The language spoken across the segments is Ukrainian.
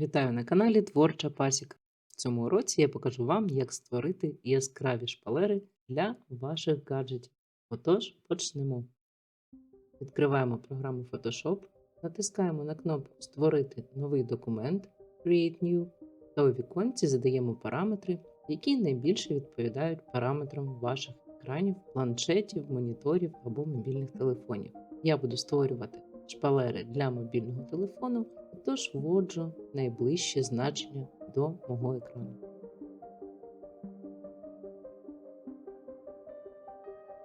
Вітаю на каналі Творча Пасіка. В цьому уроці я покажу вам, як створити яскраві шпалери для ваших гаджетів. Отож, почнемо. Відкриваємо програму Photoshop, натискаємо на кнопку Створити новий документ Create New та у віконці задаємо параметри, які найбільше відповідають параметрам ваших екранів, планшетів, моніторів або мобільних телефонів. Я буду створювати шпалери для мобільного телефону, тож вводжу найближче значення до мого екрану.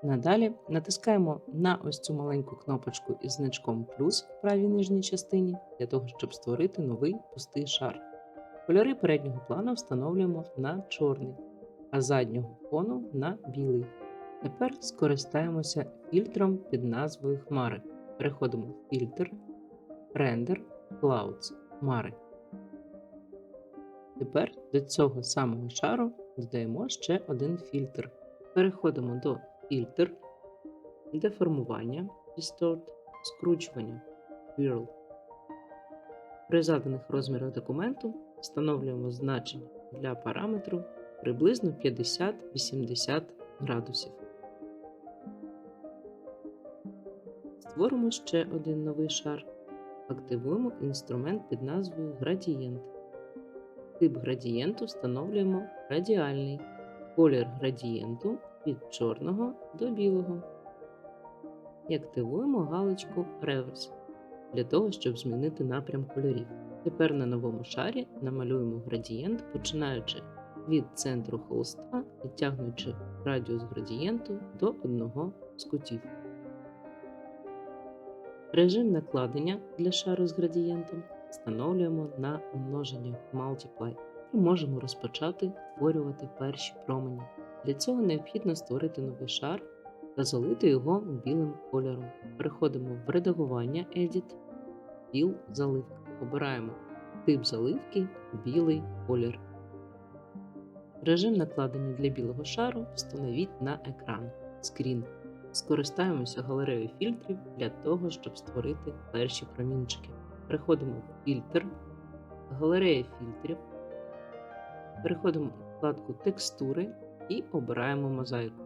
Надалі натискаємо на ось цю маленьку кнопочку із значком плюс в правій нижній частині для того, щоб створити новий пустий шар. Кольори переднього плану встановлюємо на чорний, а заднього фону на білий. Тепер скористаємося фільтром під назвою Хмари. Переходимо в фільтр, рендер, Clouds, Хмари. Тепер до цього самого шару додаємо ще один фільтр. Переходимо до фільтр, деформування, Distort, скручування, Whirl. При заданих розмірах документу встановлюємо значення для параметру приблизно 50-80 градусів. Створимо ще один новий шар. Активуємо інструмент під назвою Градієнт. Тип градієнту встановлюємо радіальний. Колір градієнту від чорного до білого. І активуємо галочку Реверс для того, щоб змінити напрям кольорів. Тепер на новому шарі намалюємо градієнт, починаючи від центру холста і тягнучи радіус градієнту до одного з кутів. Режим накладення для шару з градієнтом встановлюємо на множення Multiply і можемо розпочати створювати перші промені. Для цього необхідно створити новий шар та залити його білим кольором. Переходимо в редагування Edit, Fill заливка. Обираємо тип заливки білий колір. Режим накладення для білого шару встановіть на екран Screen. Скористаємося галереєю фільтрів для того, щоб створити перші промінчики. Переходимо в фільтр, галерея фільтрів, переходимо у вкладку Текстури і обираємо мозаїку.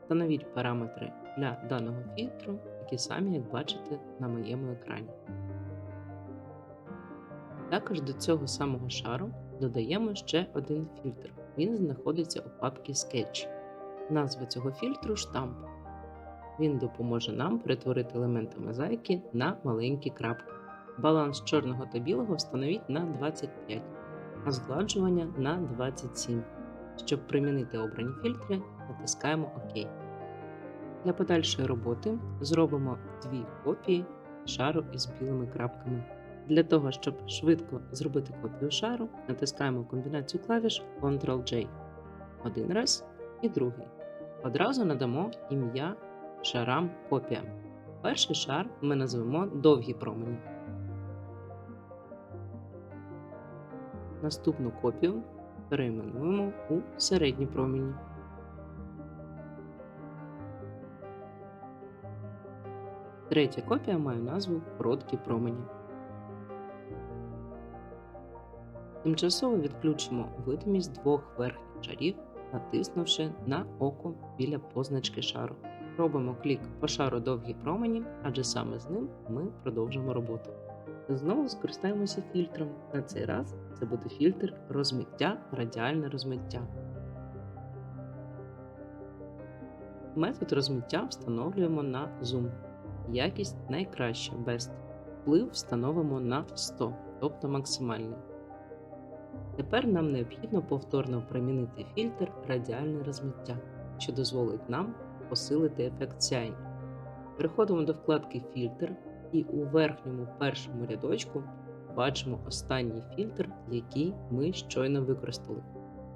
Встановіть параметри для даного фільтру, які самі, як бачите, на моєму екрані. Також до цього самого шару додаємо ще один фільтр. Він знаходиться у папці Sketch. Назва цього фільтру штамп. Він допоможе нам перетворити елементи мозаїки на маленькі крапки. Баланс чорного та білого встановіть на 25, а згладжування на 27. Щоб примінити обрані фільтри, натискаємо ОК. Для подальшої роботи зробимо дві копії шару із білими крапками. Для того, щоб швидко зробити копію шару, натискаємо комбінацію клавіш Ctrl-J. Один раз і другий. Одразу надамо ім'я шарам копія. Перший шар ми назвемо довгі промені. Наступну копію перейменуємо у середні промені. Третя копія має назву короткі промені. Тимчасово відключимо видимість двох верхніх шарів, натиснувши на око біля позначки шару. Робимо клік по шару довгі промені, адже саме з ним ми продовжимо роботу. Знову скористаємося фільтром. На цей раз це буде фільтр розмиття, радіальне розмиття. Метод розмиття встановлюємо на Zoom. Якість найкраща Best. Вплив встановимо на 100, тобто максимальний. Тепер нам необхідно повторно примінити фільтр радіальне розмиття, що дозволить нам посилити ефект сяйня. Переходимо до вкладки Фільтр і у верхньому першому рядочку бачимо останній фільтр, який ми щойно використали.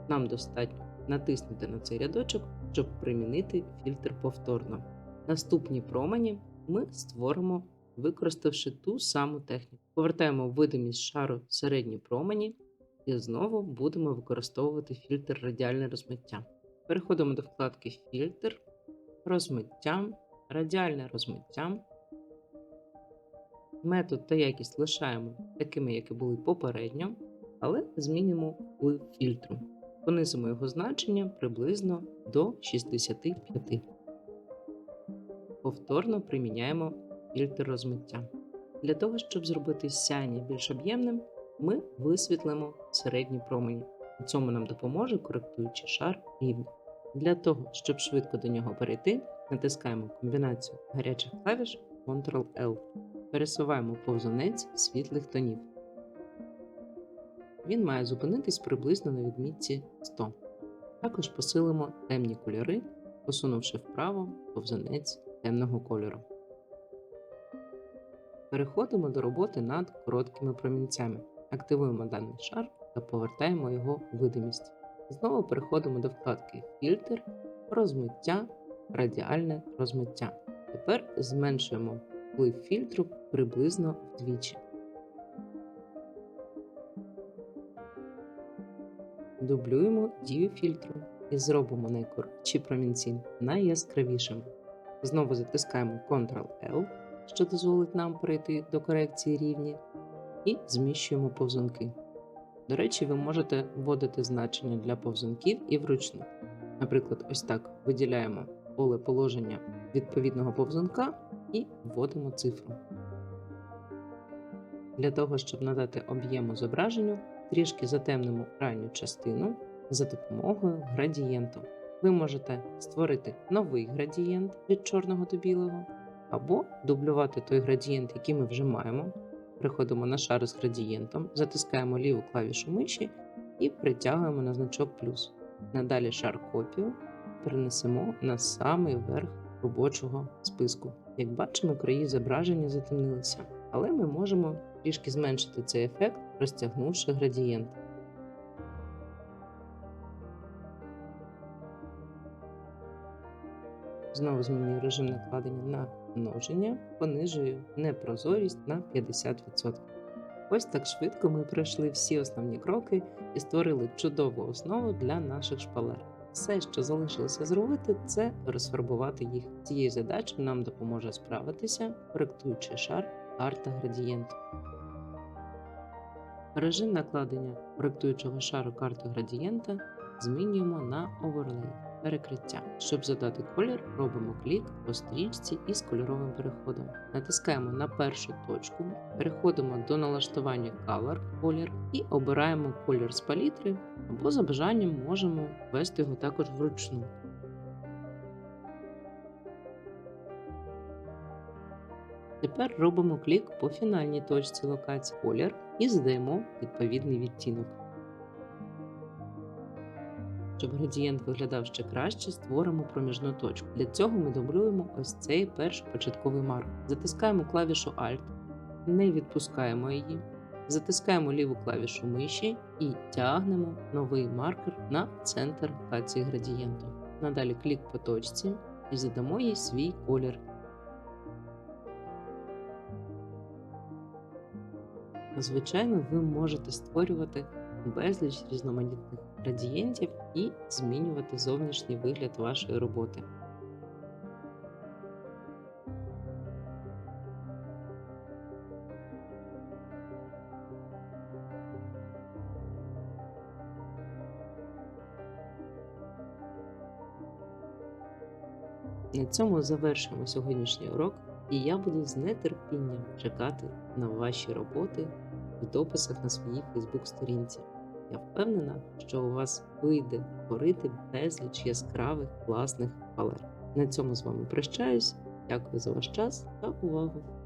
Нам достатньо натиснути на цей рядочок, щоб примінити фільтр повторно. Наступні промені ми створимо, використавши ту саму техніку. Повертаємо видимість шару середні промені і знову будемо використовувати фільтр радіальне розмиття. Переходимо до вкладки Фільтр, розмиття, радіальне розмиття. Метод та якість лишаємо такими, як і були попередньо, але змінимо вплив фільтру. Понизимо його значення приблизно до 65. Повторно приміняємо фільтр розмиття. Для того, щоб зробити сяйня більш об'ємним, ми висвітлимо середні промені. У цьому нам допоможе коректуючий шар рівня. Для того, щоб швидко до нього перейти, натискаємо комбінацію гарячих клавіш Ctrl-L. Пересуваємо повзунець світлих тонів. Він має зупинитись приблизно на відмітці 100. Також посилимо темні кольори, посунувши вправо повзунець темного кольору. Переходимо до роботи над короткими промінцями. Активуємо даний шар та повертаємо його видимість. Знову переходимо до вкладки Фільтр, розмиття, радіальне розмиття. Тепер зменшуємо вплив фільтру приблизно вдвічі. Дублюємо дію фільтру і зробимо найкоротші промінці найяскравішими. Знову затискаємо Ctrl-L, що дозволить нам перейти до корекції рівні, і зміщуємо повзунки. До речі, ви можете вводити значення для повзунків і вручну. Наприклад, ось так виділяємо поле положення відповідного повзунка і вводимо цифру. Для того, щоб надати об'єму зображенню, трішки затемнимо крайню частину за допомогою градієнту. Ви можете створити новий градієнт від чорного до білого, або дублювати той градієнт, який ми вже маємо. Переходимо на шар з градієнтом, затискаємо ліву клавішу миші і притягуємо на значок плюс. Надалі шар копію перенесемо на самий верх робочого списку. Як бачимо, краї зображення затемнилися, але ми можемо трішки зменшити цей ефект, розтягнувши градієнт. Знову змінюю режим накладення на множення, понижую непрозорість на 50%. Ось так швидко ми пройшли всі основні кроки і створили чудову основу для наших шпалер. Все, що залишилося зробити, це розфарбувати їх. Цією задачею нам допоможе справитися, коректуючи шар карта градієнту. Режим накладення коректуючого шару карти градієнта змінюємо на Overlay перекриття. Щоб задати колір, робимо клік по стрічці із кольоровим переходом. Натискаємо на першу точку, переходимо до налаштування Color колір і обираємо колір з палітри, або за бажанням можемо ввести його також вручну. Тепер робимо клік по фінальній точці локації колір і задаємо відповідний відтінок. Щоб градієнт виглядав ще краще, створимо проміжну точку. Для цього ми дублюємо ось цей перший початковий марк. Затискаємо клавішу Alt, не відпускаємо її, затискаємо ліву клавішу миші і тягнемо новий маркер на центр локації градієнту. Надалі клік по точці і задамо їй свій колір. Звичайно, ви можете створювати безліч різноманітних градієнтів і змінювати зовнішній вигляд вашої роботи. На цьому завершуємо сьогоднішній урок, і я буду з нетерпінням чекати на ваші роботи в дописах на своїй Фейсбук-сторінці. Я впевнена, що у вас вийде творити безліч яскравих класних палер. На цьому з вами прощаюсь. Дякую за ваш час та увагу!